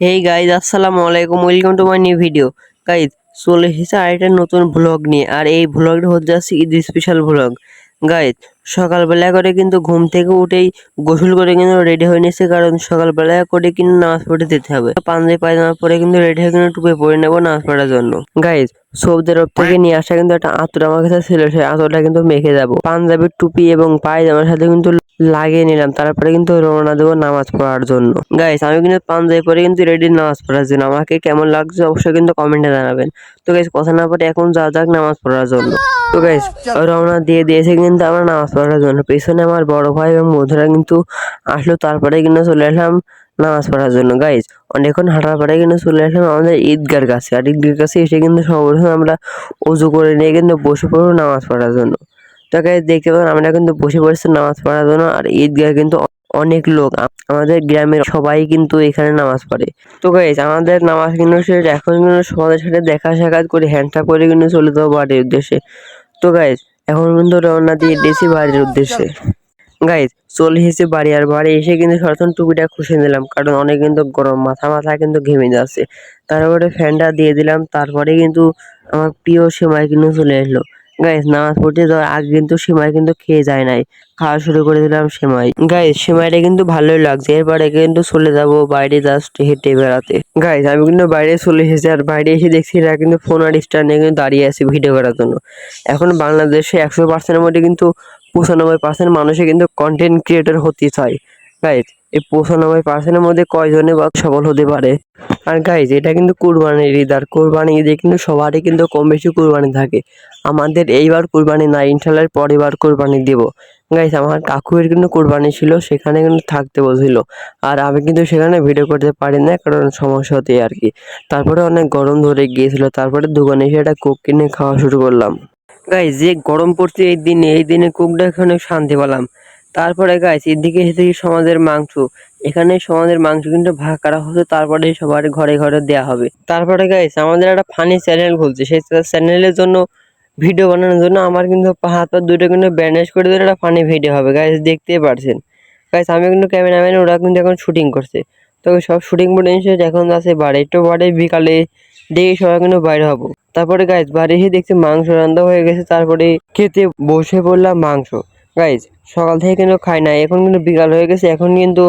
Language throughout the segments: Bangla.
হেই গাইজ আসসালামু আলাইকুম welcome to my new video guys চলে এসেছে আরেকটা নতুন ভ্লগ নিয়ে। আর এই ভ্লগটা হচ্ছে যাচ্ছে ঈদ স্পেশাল ভ্লগ গাইজ সকালবেলা করে কিন্তু ঘুম থেকে উঠেই গোসল করে কিন্তু রেডি হয়ে নিয়েছে, কারণ সকালবেলা করে কিন্তু নামাজ পড়তে যেতে হবে। পাঞ্জাবি পায়জামা পরে কিন্তু রেডি হয়ে কিন্তু টুপে পরে নেব নামাজ পড়ার জন্য। গাইজ সৌদি আরব থেকে নিয়ে আসা কিন্তু একটা আতর আমার কাছে ছিল, সেই আতরটা কিন্তু মেখে যাব। পাঞ্জাবির টুপি এবং পায়জামার সাথে কিন্তু লাগিয়ে নিলাম, তারপরে কিন্তু রওনা দেবো নামাজ পড়ার জন্য। গাইজ আমি কিন্তু পাঞ্জাবি পরে কিন্তু রেডি নামাজ পড়ার জন্য। আমাকে কেমন লাগছে অবশ্যই কিন্তু কমেন্টে জানাবেন। তো গাইস কথা না পড়ে এখন যা যাক নামাজ পড়ার জন্য। তো গাইস রওনা দিয়ে দিয়েছে কিন্তু আমরা নামাজ পড়ার জন্য। পেছনে আমার বড় ভাই এবং বন্ধুরা কিন্তু আসলো তারপরে কিন্তু চলে আসলাম নামাজ পড়ার জন্য। গাইজ অনেকক্ষণ হাঁটার পরে কিন্তু চলে আসলাম আমাদের ঈদগার কাছে। আর ঈদগার কাছে এসে কিন্তু সর্বপ্রথম আমরা উজু করে নিয়ে কিন্তু বসে পড়ব নামাজ পড়ার জন্য। তো গাইজ দেখতে পাবেন আমরা কিন্তু বসে পড়েছি নামাজ পড়ার জন্য। আর ঈদগাহ কিন্তু অনেক লোক আমাদের গ্রামের সবাই কিন্তু এখানে নামাজ পড়ে। তো গাইজ আমাদের নামাজ কিন্তু এখন কিন্তু সবার সাথে দেখা সাক্ষাৎ করে হ্যান্ডটা করে কিন্তু চলে যাব বাড়ির উদ্দেশ্যে। তো গাইজ এখন কিন্তু রওনা দিয়ে দিয়েছি বাড়ির উদ্দেশ্যে। গাইজ চলে এসেছে বাড়ি আর বাড়ি এসে কিন্তু সরাসরি টুপিটা খুশি নিলাম, কারণ অনেক কিন্তু গরম, মাথা মাথা কিন্তু ঘেমে যাচ্ছে। তারপরে ফ্যানটা দিয়ে দিলাম, তারপরে কিন্তু আমার প্রিয় সেমাই কিন্তু চলে এসলো গাইজ নামাজ পড়তে যাওয়ার আগে কিন্তু সেমাই কিন্তু খেয়ে যায় নাই। খাওয়া শুরু করে দিলাম সেমাই গাইজ সেমাইটা কিন্তু ভালোই লাগছে। এরপরে কিন্তু চলে যাব বাইরে জাস্ট হেঁটে বেড়াতে। গাইজ আমি কিন্তু বাইরে চলে এসেছি আর বাইরে এসে দেখছি এরা কিন্তু ফোন আর স্টার নিয়ে কিন্তু দাঁড়িয়ে আছে ভিডিও করার জন্য। এখন বাংলাদেশে একশো পার্সেন্টের মধ্যে কিন্তু পঁচানব্বই পার্সেন্ট মানুষে কিন্তু কন্টেন্ট ক্রিয়েটর হতে চায়। গাইজ এই পঁচানব্বই পার্সেন্টের মধ্যে কয়জনে বা সফল হতে পারে? আর গাইজ এটা কিন্তু কুরবানির ঈদ, আর কুরবানি ঈদে কিন্তু সবারই কিন্তু কম বেশি কুরবানি থাকে। আমাদের এইবার কুরবানি না ইনশাল্লাহ পরের কুরবানি দেব। গাইজ আমার কাকুয়ের কিন্তু কুরবানি ছিল, সেখানে কিন্তু থাকতে বলছিল আর আমি কিন্তু সেখানে ভিডিও করতে পারি না কারণ সমস্যা হতে আর কি। তারপরে অনেক গরম ধরে গিয়েছিল, তারপরে দোকানে এসে একটা কোক কিনে খাওয়া শুরু করলাম। গাইজ যে গরম পড়ছে এই দিনে এই দিনে কোকটা এখানে শান্তি পেলাম। তারপরে গাইস এদিকে এসে দেখি সমাজের মাংস। এখানে সমাজের মাংস কিন্তু ভাগ করা হচ্ছে, তারপরে সবার ঘরে ঘরে দেয়া হবে। তারপরে গাইস আমাদের একটা ফানি চ্যানেল খুলছে, সেই চ্যানেলের জন্য ভিডিও বানানোর জন্য আমার কিন্তু হাত, পা দুটো কিন্তু ব্যান্ডেজ করে দিলে একটা ফানি ভিডিও হবে। গাইস দেখতেই পারছেন? গাইস আমি কিন্তু ক্যামেরাম্যান ওরা কিন্তু এখন শুটিং করছে। তো সব শুটিং মোডে এসে এখন আছে বাড়ি, একটু বাড়ি, বিকালে দেখে সবাই কিন্তু বাইরে হব। তারপরে গাইজ বাড়ি এসে দেখছি মাংস রান্না হয়ে গেছে, তারপরে খেতে বসে পড়লাম মাংস। গাইজ সকাল থেকে কিন্তু খাই না এখন কিন্তু বিকাল হয়ে গেছে, এখন কিন্তু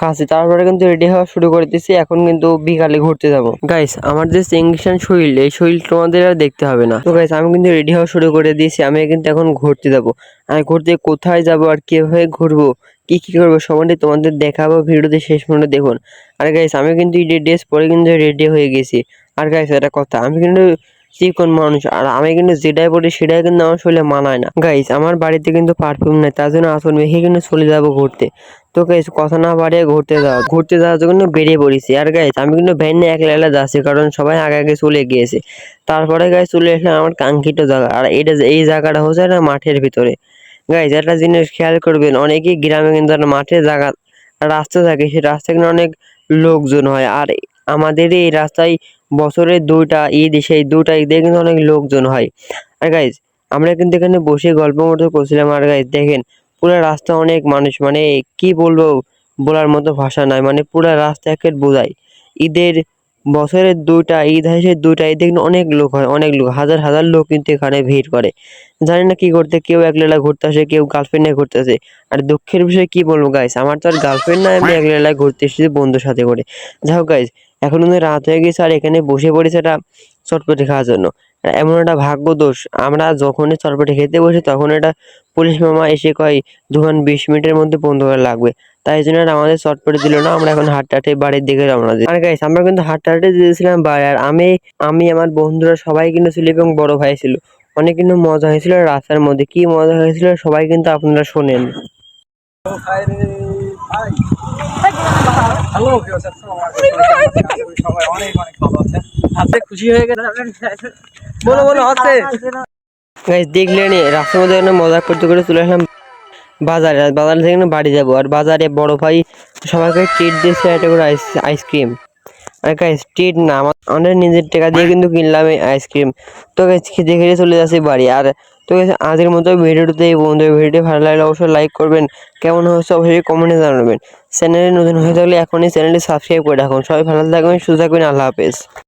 খাচ্ছি। তারপরে কিন্তু রেডি হওয়া শুরু করে দিচ্ছি এখন কিন্তু বিকালে ঘুরতে যাব। গাইস আমার যে চেঙ্গিশান শরীর, এই শরীর তোমাদের আর দেখতে হবে না। তো গাইস আমি কিন্তু রেডি হওয়া শুরু করে দিয়েছি, আমি কিন্তু এখন ঘুরতে যাব। আর ঘুরতে কোথায় যাব আর কীভাবে ঘুরবো, কি কি করব সবাই তোমাদের দেখাবো ভিডিওতে শেষ পর্যন্ত দেখুন। আর গাইস আমি কিন্তু ঈদের ড্রেস পরে কিন্তু রেডি হয়ে গেছি। আর গাইস একটা কথা, আমি কিন্তু চিকন মানুষ, আর আমি কিন্তু যেটাই পড়ি সেটাই কিন্তু আমার শরীরে মানায় না। গাইস আমার বাড়িতে কিন্তু পারফিউম নেই, তার জন্য আসল মেখে কিন্তু চলে যাব ঘুরতে। তো গাইস কথা না বাড়িয়ে ঘুরতে যাওয়া, ঘুরতে যাওয়ার জন্য বেরিয়ে পড়েছি। আর গাইস আমি কিন্তু ভ্যান একলা একলা যাচ্ছি, কারণ সবাই আগে আগে চলে গিয়েছে। তারপরে গাইস চলে আসলাম আমার কাঙ্ক্ষিত জায়গা। আর এটা এই জায়গাটা হচ্ছে একটা মাঠের ভিতরে। গাইস একটা জিনিস খেয়াল করবেন, অনেকেই গ্রামে কিন্তু একটা মাঠের জায়গা, রাস্তা থাকে, সেই রাস্তায় কিন্তু অনেক লোকজন হয়। আর আমাদের এই রাস্তায় বছরে দুইটা ঈদ, সেই দুটা ঈদে কিন্তু অনেক লোকজন হয়। আর গাইজ আমরা কিন্তু এখানে বসে গল্প মতো করছিলাম। আর গাইজ দেখেন, পুরো রাস্তা অনেক মানুষ মানে কি বলব, বলার মতো ভাষা নয় মানে পুরো রাস্তা একের বোঝায়। ঈদের বছরের দুইটা ঈদ হয়, সেই দুইটা ঈদে কিন্তু অনেক লোক হয়, অনেক লোক, হাজার হাজার লোক কিন্তু এখানে ভিড় করে। জানি না কি করতে, কেউ একলা ঘুরতে আসে, কেউ গার্লফ্রেন্ড নিয়ে ঘুরতে আসে। আর দুঃখের বিষয়ে কি বলব গাইস আমার তো আর গার্লফ্রেন্ড না আমি একলা ঘুরতে এসেছি বন্ধুর সাথে করে। যাই হোক গাইস এখন রাত হয়ে গেছে, আর এখানে বসে পড়েছে একটা চটপটি খাওয়ার জন্য। এমন একটা ভাগ্য দোষ আমরা যখনই চটপটি খেতে বসি, তখন এটা পুলিশ মামা এসে কয় দোকান বিশ মিনিটের মধ্যে বন্ধ করা লাগবে। তাই জন্য আমাদের চটপটি দিল না, আমরা এখন হাঁটতে হাঁটে বাড়ির দিকে রওনা দিই আর গাইস আমরা কিন্তু হাঁটতে হাঁটে দিয়েছিলাম বাড়ি আর আমি আমি, আমার বন্ধুরা সবাই কিন্তু ছিল এবং বড় ভাই ছিল। অনেক কিন্তু মজা হয়েছিল রাস্তার মধ্যে। কি মজা হয়েছিল সবাই কিন্তু আপনারা শোনেন। হ্যালো সবাই অনেক অনেক ভালো আছেন। আজকে খুশি হয়ে গেছে। বলো বলো আছে গাইস দেখলেন রাস্তার মধ্যে এখানে মজা করতে করে চলে আসলাম বাজারে। বাজার থেকে না বাড়ি যাব। আর বাজারে বড় ভাই সবাইকে ট্রিট দিয়েছে একটা করে আইস আইসক্রিম আর গাইস ট্রিট না আমাদের নিজের টাকা দিয়ে কিন্তু কিনলাম এই আইসক্রিম তো খেতে খেতে চলে যাচ্ছি বাড়ি। আর তো আজকের মতো ভিডিওটিতে এই বন্ধু ভিডিওটি ভালো লাগলে অবশ্যই লাইক করবেন। কেমন হচ্ছে অবশ্যই কমেন্টে জানাবেন। চ্যানেলে নতুন হয়ে থাকলে এখনই চ্যানেলটি সাবস্ক্রাইব করে রাখুন। সবাই ভালো থাকবেন, সুস্থ থাকবেন, আল্লাহ হাফেজ।